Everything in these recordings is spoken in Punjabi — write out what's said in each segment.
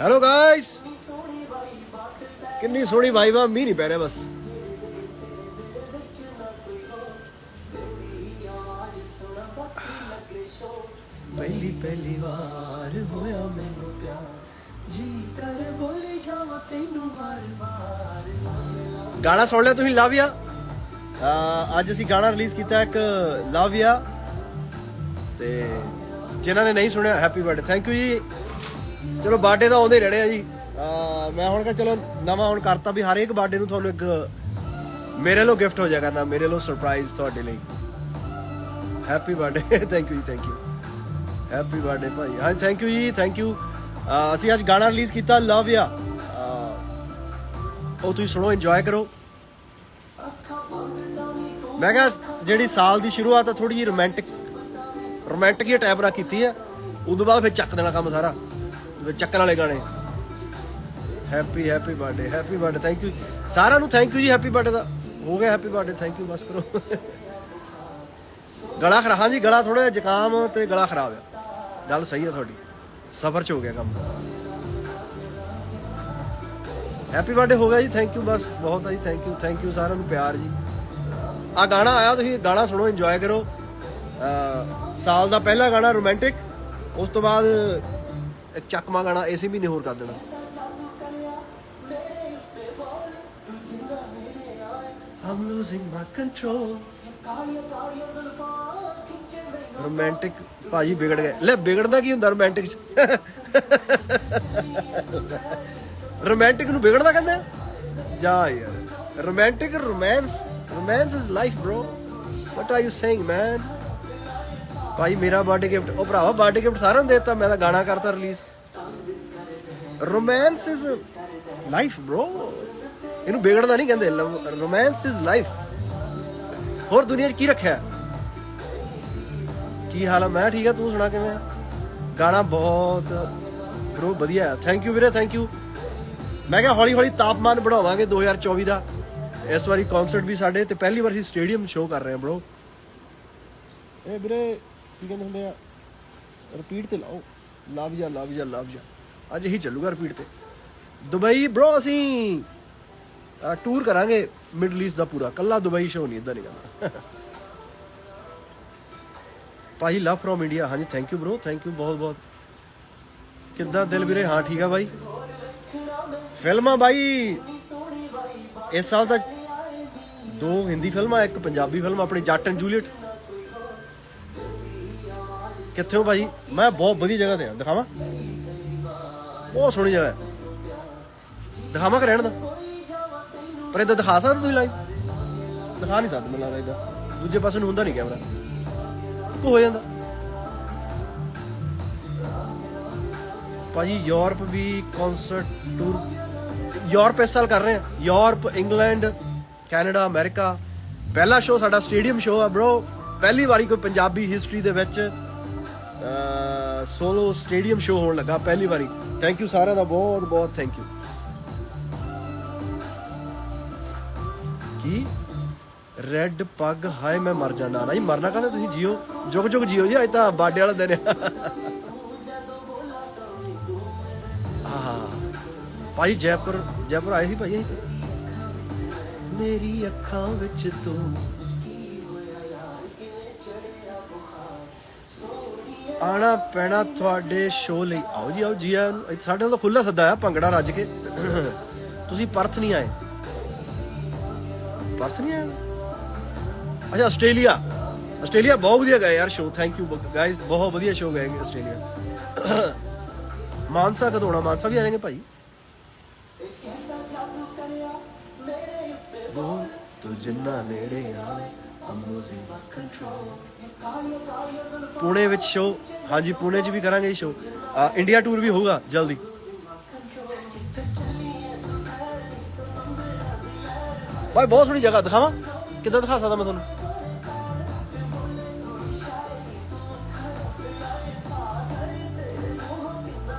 ਹੈਲੋ ਗਾਇਸ ਕਿੰਨੀ ਸੋਹਣੀ ਵਾਈਬ ਆ, ਮੀਂਹ ਨਹੀਂ ਪੈ ਰਿਹਾ ਬਸ। ਪਹਿਲੀ ਪਹਿਲੀ ਵਾਰ ਹੋਇਆ ਮੈਨੂੰ ਪਿਆਰ। ਜੀ ਕਰ ਬੋਲੇ ਜਾਵਾਂ, ਤੈਨੂੰ ਵਾਰ ਵਾਰ ਗਾਣਾ ਸੁਣ ਲਿਆ ਤੁਸੀਂ ਲਵ ਅੱਜ ਅਸੀਂ ਗਾਣਾ ਰਿਲੀਜ਼ ਕੀਤਾ ਇੱਕ ਲਾਵਿਆ। ਤੇ ਜਿਨ੍ਹਾਂ ਨੇ ਨਹੀਂ ਸੁਣਿਆ ਹੈਪੀ ਬਰਥਡੇ ਥੈਂਕ ਯੂ ਜੀ। ਚਲੋ ਬਰਥਡੇ ਤਾਂ ਆਉਂਦੇ ਰਹਿਣੇ ਆ ਜੀ। ਮੈਂ ਹੁਣ ਕਿਹਾ ਚਲੋ ਨਵਾਂ ਹੁਣ ਕਰਤਾ ਵੀ ਹਰ ਇੱਕ ਬਰਥਡੇ ਨੂੰ ਤੁਹਾਨੂੰ ਇੱਕ ਮੇਰੇ ਲੋ ਗਿਫਟ ਹੋ ਜਾਇਆ ਕਰਨਾ, ਮੇਰੇ ਲੋ ਸਰਪ੍ਰਾਈਜ਼ ਤੁਹਾਡੇ ਲਈ। ਹੈਪੀ ਬਰਥਡੇ ਥੈਂਕ ਯੂ ਜੀ ਥੈਂਕ ਯੂ ਹੈਪੀ ਬਰਥਡੇ ਭਾਈ। ਹਾਂ ਥੈਂਕ ਯੂ ਜੀ ਥੈਂਕ ਯੂ ਅਸੀਂ ਅੱਜ ਗਾਣਾ ਰਿਲੀਜ਼ ਕੀਤਾ ਲਵ ਯਾ ਉਹ ਤੁਸੀਂ ਸੁਣੋ ਇੰਜੋਏ ਕਰੋ। ਮੈਂ ਕਿਹਾ ਜਿਹੜੀ ਸਾਲ ਦੀ ਸ਼ੁਰੂਆਤ ਆ ਥੋੜੀ ਜਿਹੀ ਰੋਮਾਂਟਿਕ ਰੋਮਾਂਟਿਕ ਹੀ ਟਾਈਪ ਨਾਲ ਕੀਤੀ ਆ, ਉਦੋਂ ਬਾਅਦ ਫਿਰ ਚੱਕ ਦੇਣਾ ਕੰਮ ਸਾਰਾ। ਚੱਕਰ ਵਾਲੇ ਗਾਣੇ। Happy happy birthday happy birthday thank you ਸਾਰਿਆਂ ਨੂੰ ਥੈਂਕ ਯੂ ਜੀ ਹੈਪੀ ਬਰਥਡੇ ਦਾ। ਹੋ ਗਿਆ ਹੈਪੀ ਬਰਥਡੇ ਥੈਂਕ ਯੂ ਬਸ ਕਰੋ। ਗਲਾ ਖਰਾ ਹਾਂਜੀ, ਗਲਾ ਥੋੜਾ ਜਿਹਾ ਜ਼ੁਕਾਮ ਤੇ ਗਲਾ ਖਰਾਬ ਆ। ਗੱਲ ਸਹੀ ਆ ਤੁਹਾਡੀ। ਸਫਰ ਚ ਹੋ ਗਿਆ ਕੰਮ। ਹੈਪੀ ਬਰਥਡੇ ਹੋ ਗਿਆ ਜੀ ਥੈਂਕ ਯੂ ਬਸ ਬਹੁਤ ਆ ਜੀ ਥੈਂਕ ਯੂ ਥੈਂਕ ਯੂ ਸਾਰਿਆਂ ਨੂੰ, ਪਿਆਰ ਜੀ। ਆ ਗਾਣਾ ਆਇਆ, ਤੁਸੀਂ ਗਾਣਾ ਸੁਣੋ ਇੰਜੋਏ ਕਰੋ। ਸਾਲ ਦਾ ਪਹਿਲਾ ਗਾਣਾ ਰੋਮਾਂਟਿਕ ਉਸ ਤੋਂ ਬਾਅਦ ਇੱਕ ਚੱਕਮਾ ਗਾਣਾ ਇਸੇ ਮਹੀਨੇ ਹੋਰ ਕਰ ਦੇਣਾ। I'm losing my control romantic ਭਾਜੀ ਵਿਗੜ ਗਏ। ਲੈ ਵਿਗੜਦਾ ਕੀ ਹੁੰਦਾ ਰੋਮਾਂਟਿਕ ਚ? ਰੋਮਾਂਟਿਕ ਨੂੰ ਵਿਗੜਦਾ ਕਹਿੰਦੇ ਜਾ ਯਾਰ। Romantic romance romance is life bro what are you saying, man? ਭਾਈ ਮੇਰਾ ਬਰਥਡੇ ਗਿਫਟ ਉਹ ਭਰਾਵਾ ਬਰਥਡੇ ਗਿਫਟ ਸਾਰਿਆਂ ਨੂੰ ਦੇ ਮੈਂ ਤਾਂ ਗਾਣਾ ਕਰਤਾ release romance is life bro ਇਹਨੂੰ ਵਿਗੜਦਾ ਨਹੀਂ ਕਹਿੰਦੇ ਰੋਮਾਂਸ ਇਜ਼ ਲਾਈਫ ਹੋਰ ਦੁਨੀਆ 'ਚ ਕੀ ਰੱਖਿਆ? ਕੀ ਹਾਲ ਆ? ਮੈਂ ਠੀਕ ਆ, ਤੂੰ ਸੁਣਾ ਕਿਵੇਂ ਆ? ਗਾਣਾ ਬਹੁਤ ਬ్రో ਵਧੀਆ ਹੈ ਥੈਂਕ ਯੂ ਵੀਰੇ ਥੈਂਕ ਯੂ ਮੈਂ ਕਿਹਾ ਹੌਲੀ ਹੌਲੀ ਤਾਪਮਾਨ ਵਧਾਵਾਂਗੇ 2024 ਦਾ। ਇਸ ਵਾਰੀ ਕਨਸਰਟ ਵੀ ਸਾਡੇ ਤੇ ਪਹਿਲੀ ਵਾਰ ਅਸੀਂ ਸਟੇਡੀਅਮ ਸ਼ੋਅ ਕਰ ਰਹੇ ਹਾਂ ਬ్రో ਇਹ ਵੀਰੇ ਕੀ ਕਹਿੰਦੇ ਹੁੰਦੇ ਆ? ਰਿਪੀਟ ਤੇ ਲਾਓ। ਲਵ ਜਾ ਲਵ ਜਾ ਲਵ ਜਾ। ਅੱਜ ਹੀ ਚੱਲੂਗਾ ਰਿਪੀਟ ਤੇ। ਦੁਬਈ ਬ్రో ਅਸੀਂ ਟੂਰ ਕਰਾਂਗੇ ਮਿਡਲ ਈਸਟ ਦਾ ਪੂਰਾ। ਕੱਲਾ ਦੁਬਈ ਸ਼ੋਅ ਨਹੀਂ ਇਦਾਂ ਨਹੀਂ ਕਰਨਾ। ਭਾਈ ਲਵ ਫਰੋਮ ਇੰਡੀਆ ਹਾਂਜੀ thank you bro thank you ਬਹੁਤ ਬਹੁਤ। ਕਿੱਦਾਂ ਦਿਲ ਵੀਰੇ? ਹਾਂ, ਠੀਕ ਆ ਬਾਈ। ਫਿਲਮਾਂ ਬਾਈ, ਇਸ ਸਾਲ ਤੱਕ ਦੋ ਹਿੰਦੀ ਫਿਲਮਾਂ, ਇੱਕ ਪੰਜਾਬੀ ਫਿਲਮ, ਆਪਣੀ ਜੱਟ ਐਂਡ ਜੂਲੀਅਟ। ਕਿੱਥੇ ਹੋ ਭਾਈ ਮੈਂ ਬਹੁਤ ਵਧੀਆ ਜਗ੍ਹਾ ਤੇ ਆ। ਦਿਖਾਵਾਂ? ਬਹੁਤ ਸੋਹਣੀ ਜਗ੍ਹਾ ਹੈ। ਦਿਖਾਵਾਂ ਕਿ ਰਹਿਣ ਦਾ? ਪਰ ਇਦਾਂ ਦਿਖਾ ਸਕਦੇ ਤੁਸੀਂ ਲਾਈਵ ਦਿਖਾ ਨਹੀਂ ਸਕਦੇ ਮੈਨੂੰ ਲੱਗਦਾ ਇਦਾਂ ਦੂਜੇ ਪਾਸੇ ਨੂੰ ਹੁੰਦਾ ਨਹੀਂ ਕੈਮਰਾ ਕੋ ਹੋ ਜਾਂਦਾ। ਭਾਜੀ, ਯੂਰਪ ਵੀ ਕਨਸਰਟ ਟੂਰ ਯੂਰਪ ਇਸ ਸਾਲ ਕਰ ਰਹੇ ਆ। Europe, England, Canada, America. ਪਹਿਲਾ ਸ਼ੋਅ ਸਾਡਾ ਸਟੇਡੀਅਮ ਸ਼ੋਅ ਆ ਬ్రో ਪਹਿਲੀ ਵਾਰੀ ਕੋਈ ਪੰਜਾਬੀ ਹਿਸਟਰੀ ਦੇ ਵਿੱਚ ਸੋਲੋ ਸਟੇਡੀਅਮ ਸ਼ੋਅ ਹੋਣ ਲੱਗਾ ਪਹਿਲੀ ਵਾਰੀ। ਥੈਂਕ ਯੂ ਸਾਰਿਆਂ ਦਾ, ਬਹੁਤ ਬਹੁਤ ਥੈਂਕ ਯੂ ਕੀ? ਰੈੱਡ ਪੱਗ ਹਾਏ, ਮੈਂ ਮਰ ਜਾਣਾ ਨਹੀਂ ਮਰਨਾ ਕਹਿੰਦੇ ਤੁਸੀਂ ਜੀਓ? ਜੁਗ ਜੁਗ ਜੀਓ ਜੀ, ਅੱਜ ਤਾਂ ਬਾਡੇ ਵਾਲਾ ਦਿਨ ਹੈ ਭਾਈ ਜੈਪੁਰ ਜੈਪੁਰ ਆਏ ਸੀ ਭਾਈ ਮੇਰੀ ਅੱਖਾਂ ਵਿੱਚ ਤੂੰ ਆਣਾ ਪੈਣਾ ਤੁਹਾਡੇ ਸ਼ੋਅ ਲਈ। ਆਓ ਜੀ ਆਓ, ਜੀ ਆਇਆਂ ਸਾਡੇ ਨਾਲ ਖੁੱਲਾ ਸੱਦਾ ਆ, ਭੰਗੜਾ ਰੱਜ ਕੇ। ਤੁਸੀਂ ਪਰਥ ਨਹੀਂ ਆਏ। ਪਰਥ ਨਹੀਂ ਆਏ? ਅੱਛਾ, ਆਸਟ੍ਰੇਲੀਆ। ਆਸਟ੍ਰੇਲੀਆ ਬਹੁਤ ਵਧੀਆ ਗਏ ਯਾਰ ਸ਼ੋਅ ਥੈਂਕ ਯੂ ਗਾਇਸ ਬਹੁਤ ਵਧੀਆ ਸ਼ੋਅ ਗਏ ਆਸਟ੍ਰੇਲੀਆ। ਮਾਨਸਾ ਕਦੋਂ ਆਉਣਾ? ਮਾਨਸਾ ਵੀ ਆ ਜਾਣਗੇ ਭਾਈ। ਉਹ ਤੂੰ ਜਿੰਨਾ ਨੇੜੇ ਆਵੇ I'm losing ਪੁਣੇ ਵਿੱਚ ਸ਼ੋ ਹਾਂਜੀ, ਪੁਣੇ 'ਚ ਵੀ ਕਰਾਂਗੇ ਸ਼ੋਅ ਇੰਡੀਆ ਟੂਰ ਵੀ ਹੋਊਗਾ, ਜਲਦੀ। ਭਾਈ, ਬਹੁਤ ਸੋਹਣੀ ਜਗ੍ਹਾ, ਦਿਖਾਵਾਂ? ਕਿੱਦਾਂ ਦਿਖਾ ਸਕਦਾ ਮੈਂ ਤੁਹਾਨੂੰ?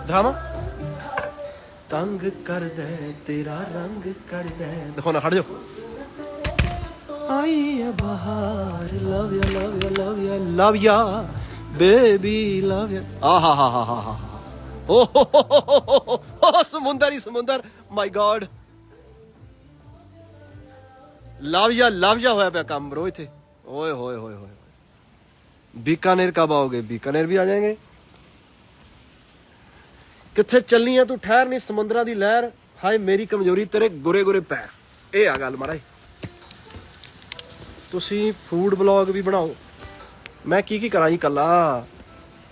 ਦਿਖਾਵਾਂ? ਤੰਗ ਕਰਦਾ ਹੈ, ਤੇਰਾ ਰੰਗ ਕਰਦਾ ਹੈ। ਦਿਖਾਉਣਾ, ਖੜ ਜਾਓ। ਸਮੁੰਦਰ ਹੀ ਸਮੁੰਦਰ। ਮਾਈ ਗॉड ਲਵ ਯਾ ਪਿਆ ਕੰਮ ਬ్రో ਇੱਥੇ। ਓਏ ਹੋਏ ਹੋਏ ਹੋਏ। ਬੀਕਾਨੇਰ ਕਬ ਆਓਗੇ? ਬੀਕਾਨੇਰ ਵੀ ਆ ਜਾਏਗੇ। ਕਿੱਥੇ ਚੱਲੀ ਆ ਤੂੰ? ਠਹਿਰ ਨਹੀਂ ਸਮੁੰਦਰਾਂ ਦੀ ਲਹਿਰ। ਹਾਏ, ਮੇਰੀ ਕਮਜ਼ੋਰੀ ਤੇਰੇ ਗੁਰੇ ਗੁਰੇ ਪੈਰ ਇਹ ਆ ਗੱਲ ਮਹਾਰਾਜ ਤੁਸੀਂ ਫੂਡ ਬਲੌਗ ਵੀ ਬਣਾਓ ਮੈਂ ਕੀ ਕੀ ਕਰਾਂ ਜੀ ਕੱਲਾ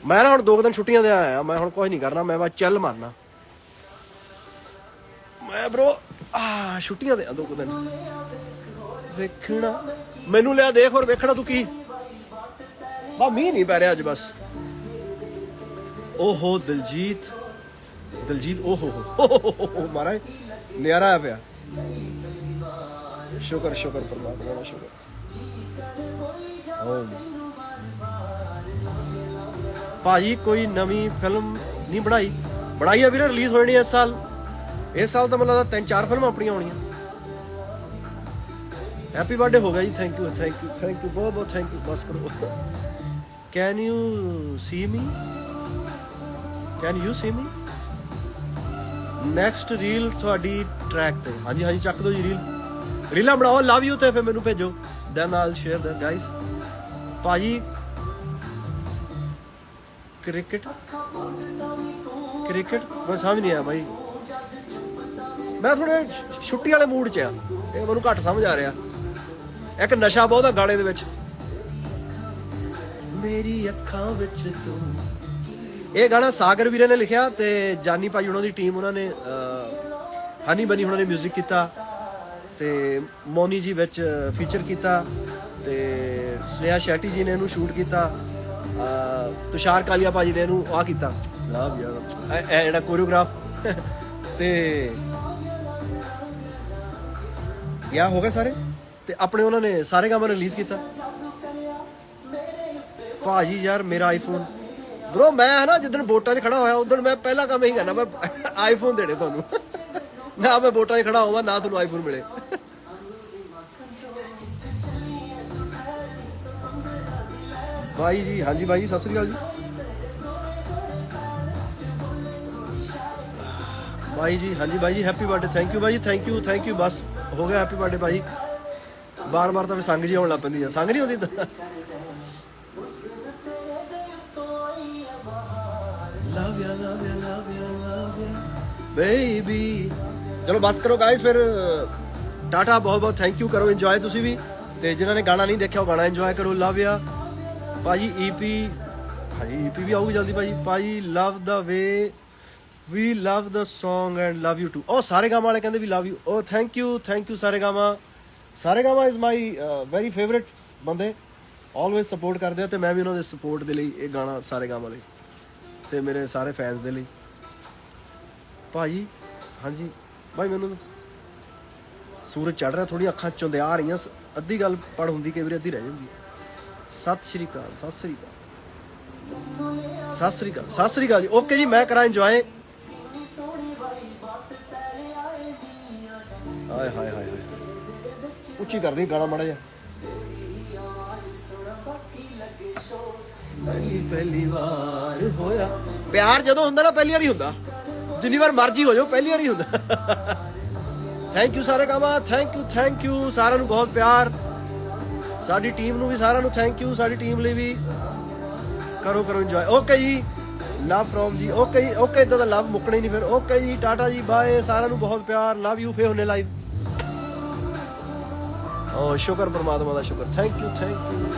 ਮੈਂ ਨਾ ਹੁਣ ਦੋ ਕੁ ਦਿਨ ਛੁੱਟੀਆਂ ਦੇ ਆਇਆ ਮੈਂ ਹੁਣ ਕੁਝ ਨਹੀਂ ਕਰਨਾ ਮੈਂ ਬਸ ਚੱਲ ਮਾਰਨਾ ਮੈਂ ਬ్రో ਆ ਛੁੱਟੀਆਂ ਦੇ ਆ ਦੋ ਦਿਨ ਵੇਖਣਾ ਮੈਨੂੰ ਲਿਆ ਦੇਖ ਹੋਰ ਵੇਖਣਾ ਤੂੰ ਕੀ ਬਾ ਮੀਂਹ ਨਹੀਂ ਪੈ ਰਿਹਾ ਅੱਜ ਬਸ ਓਹੋ ਦਿਲਜੀਤ ਦਿਲਜੀਤ ਓਹੋ ਹੋ ਮਹਾਰਾਜ ਨਿਆਰਾ ਆ ਪਿਆ ਸ਼ੁਕਰ ਸ਼ੁਕਰ ਪਰਮਾਤਮਾ ਦਾ ਸ਼ੁਕਰ। ਓਮ ਭਾਜੀ ਕੋਈ ਨਵੀਂ ਫਿਲਮ ਨਹੀਂ ਬਣਾਈ? ਬਣਾਈ ਆ ਵੀਰੇ ਰਿਲੀਜ਼ ਹੋਣੀ ਇਸ ਸਾਲ। ਇਸ ਸਾਲ ਤਾਂ ਮੈਨੂੰ ਲੱਗਦਾ ਤਿੰਨ ਚਾਰ ਫਿਲਮਾਂ ਆਪਣੀਆਂ ਆਉਣੀਆਂ ਹੈਪੀ ਬਰਥਡੇ ਹੋ ਗਿਆ ਜੀ thank you thank you thank you ਬਹੁਤ ਬਹੁਤ ਥੈਂਕ ਯੂ ਬਸ ਕਰੋ। Can you see me can you see me next reel ਤੁਹਾਡੀ ਟਰੈਕ ਤੇ। ਹਾਂਜੀ ਹਾਂਜੀ ਚੱਕ ਦਿਓ ਜੀ ਰੀਲ ਰੀਲਾਂ ਬਣਾਓ ਲਵ ਯੂ ਤੇ ਫਿਰ ਮੈਨੂੰ ਭੇਜੋ। Then all share that guys ਭਾਜੀ ਕ੍ਰਿਕਟ ਕ੍ਰਿਕਟ ਮੈਂ ਸਮਝ ਨਹੀਂ ਆਇਆ ਭਾਈ। ਮੈਂ ਥੋੜੇ ਛੁੱਟੀ ਵਾਲੇ ਮੂਡ 'ਚ ਆ। ਇਹ ਮੈਨੂੰ ਘੱਟ ਸਮਝ ਆ ਰਿਹਾ। ਇੱਕ ਨਸ਼ਾ ਬਹੁਤ ਆ ਗਾਣੇ ਦੇ ਵਿੱਚ। ਮੇਰੀ ਅੱਖਾਂ ਵਿੱਚ ਤੂੰ। ਇਹ ਗਾਣਾ ਸਾਗਰ ਵੀਰੇ ਨੇ ਲਿਖਿਆ ਤੇ ਜਾਨੀ ਭਾਈ ਉਹਨਾਂ ਦੀ ਟੀਮ ਉਹਨਾਂ ਨੇ ਹਨੀ ਬਨੀ ਉਹਨਾਂ ਨੇ 뮤직 ਕੀਤਾ। ਤੇ ਮੋਨੀ ਜੀ ਵਿੱਚ ਫੀਚਰ ਕੀਤਾ ਤੇ ਸਨੇਹਾ ਸ਼ੈਟੀ ਜੀ ਨੇ ਇਹਨੂੰ ਸ਼ੂਟ ਕੀਤਾ ਤੁਸ਼ਾਰ ਕਾਲੀਆ ਭਾਜੀ ਨੇ ਇਹਨੂੰ ਆ ਕੀਤਾ। ਯਾਰ। ਇਹ ਜਿਹੜਾ ਕੋਰੀਓਗ੍ਰਾਫ ਤੇ ਯਾ ਹੋ ਗਏ ਸਾਰੇ? ਤੇ ਆਪਣੇ ਉਹਨਾਂ ਨੇ ਸਾਰੇ ਗਾਣੇ ਰਿਲੀਜ਼ ਕੀਤਾ। ਭਾਜੀ ਯਾਰ ਮੇਰਾ ਆਈਫੋਨ ਬ్రో ਮੈਂ ਨਾ ਜਿੱਦਣ ਵੋਟਾਂ 'ਚ ਖੜਾ ਹੋਇਆ ਉਦੋਂ ਮੈਂ ਪਹਿਲਾ ਕੰਮ ਇਹੀ ਕਰਨਾ ਮੈਂ ਆਈਫੋਨ ਦੇਣੇ ਤੁਹਾਨੂੰ। ਨਾ ਮੈਂ ਵੋਟਾਂ 'ਚ ਖੜਾ ਹੋਵਾਂ ਨਾ ਤੁਹਾਨੂੰ ਆਈਫੋਨ ਮਿਲੇ। ਭਾਈ ਜੀ, ਹਾਂਜੀ ਭਾਈ ਜੀ, ਸਤਿ ਸ੍ਰੀ ਅਕਾਲ ਜੀ। ਭਾਈ ਜੀ, ਹਾਂਜੀ ਭਾਈ ਜੀ ਹੈਪੀ ਬਰਥਡੇ ਥੈਂਕ ਯੂ ਭਾਈ ਜੀ ਥੈਂਕ ਯੂ ਥੈਂਕ ਯੂ ਬਸ ਹੋ ਗਿਆ ਹੈਪੀ ਬਰਥਡੇ ਭਾਈ ਬਾਰ ਬਾਰ ਤਾਂ ਫਿਰ ਸੰਗ ਜੀ ਆਉਣ ਲੱਗ ਪੈਂਦੀ ਆ। ਸੰਗ ਨਹੀਂ ਹੁੰਦੀ ਤਾਂ ਲਵ ਯਾ ਲਵ ਯਾ ਲਵ ਯਾ ਲਵ ਯਾ ਬੇਬੀ ਚਲੋ ਬਸ ਕਰੋ ਗਾਇਸ ਫਿਰ ਟਾਟਾ ਬਹੁਤ ਬਹੁਤ ਥੈਂਕ ਯੂ ਕਰੋ ਇੰਜੋਏ ਤੁਸੀਂ ਵੀ। ਤੇ ਜਿਨ੍ਹਾਂ ਨੇ ਗਾਣਾ ਨਹੀਂ ਦੇਖਿਆ, ਉਹ ਗਾਣਾ ਇੰਜੋਏ ਕਰੋ ਲਵ ਯਾ ਭਾਜੀ ਈਪੀ ਭਾਜੀ ਈਪੀ ਵੀ ਆਊਗੀ ਜਲਦੀ ਭਾਜੀ। ਭਾਜੀ love the way we love the Song and love you too ਉਹ ਸਾਰੇ ਗਾਮਾ ਵਾਲੇ ਕਹਿੰਦੇ ਵੀ ਲਵ ਯੂ ਉਹ thank you thank you Saregama Saregama is my very favourite ਬੰਦੇ। ਆਲਵੇਸ ਸਪੋਰਟ ਕਰਦੇ ਆ ਤੇ ਮੈਂ ਵੀ ਉਹਨਾਂ ਦੇ ਸਪੋਰਟ ਦੇ ਲਈ ਇਹ ਗਾਣਾ ਸਾਰੇ ਗਾਮਾ ਲਈ ਤੇ ਮੇਰੇ ਸਾਰੇ ਫੈਨਸ ਦੇ ਲਈ। ਭਾਜੀ, ਹਾਂਜੀ। ਭਾਈ ਮੈਨੂੰ ਸੂਰਜ ਚੜ ਰਿਹਾ ਥੋੜੀ ਅੱਖਾਂ ਚੁੰਦਿਆ ਆ ਰਹੀਆਂ। ਸ- ਅੱਧੀ ਗੱਲ ਪੜ ਹੁੰਦੀ, ਕਈ ਵਾਰੀ ਅੱਧੀ ਰਹਿ ਜਾਂਦੀ। ਸਤਿ ਸ਼੍ਰੀ ਅਕਾਲ, ਸਤਿ ਸ਼੍ਰੀ ਅਕਾਲ। ਸਤਿ ਸ਼੍ਰੀ ਅਕਾਲ। ਸਤਿ ਸ਼੍ਰੀ ਅਕਾਲ ਜੀ। ਓਕੇ ਜੀ, ਮੈਂ ਕਰਾਂ ਇੰਜੋਏ ਹਾਏ ਹਾਏ ਹਾਏ ਉੱਚੀ ਕਰਦੀ ਗਾਣਾ ਮਾੜਾ ਜਿਹਾ। ਪਹਿਲੀ ਵਾਰ ਹੋਇਆ। ਪਿਆਰ ਜਦੋਂ ਹੁੰਦਾ ਨਾ, ਪਹਿਲੀ ਵਾਰੀ ਹੁੰਦਾ। ਜਿੰਨੀ ਵਾਰ ਮਰਜ਼ੀ ਹੋ ਜਾਓ, ਪਹਿਲੀ ਵਾਰੀ ਹੁੰਦਾ। Thank you Saregama thank you thank you ਸਾਰਿਆਂ ਨੂੰ ਬਹੁਤ ਪਿਆਰ। ਸਾਡੀ ਟੀਮ ਨੂੰ ਵੀ ਸਾਰਿਆਂ ਨੂੰ ਥੈਂਕ ਯੂ ਸਾਡੀ ਟੀਮ ਲਈ ਵੀ ਕਰੋ ਕਰੋ ਇੰਜੋਏ ਓਕੇ ਜੀ ਲਵ ਫਰੋਮ ਜੀ। ਓਕੇ ਜੀ ਓਕੇ ਇਦਾਂ ਦਾ ਲਵ ਮੁੱਕਣਾ ਹੀ ਨਹੀਂ ਫਿਰ। ਓਕੇ ਜੀ, ਟਾਟਾ ਜੀ ਬਾਏ ਸਾਰਿਆਂ ਨੂੰ ਬਹੁਤ ਪਿਆਰ। ਲਵ ਯੂ ਫੇ ਹੁੰਨੇ ਲਾਈਵ ਓ, ਸ਼ੁਕਰ ਪਰਮਾਤਮਾ ਦਾ ਸ਼ੁਕਰ। Thank you thank you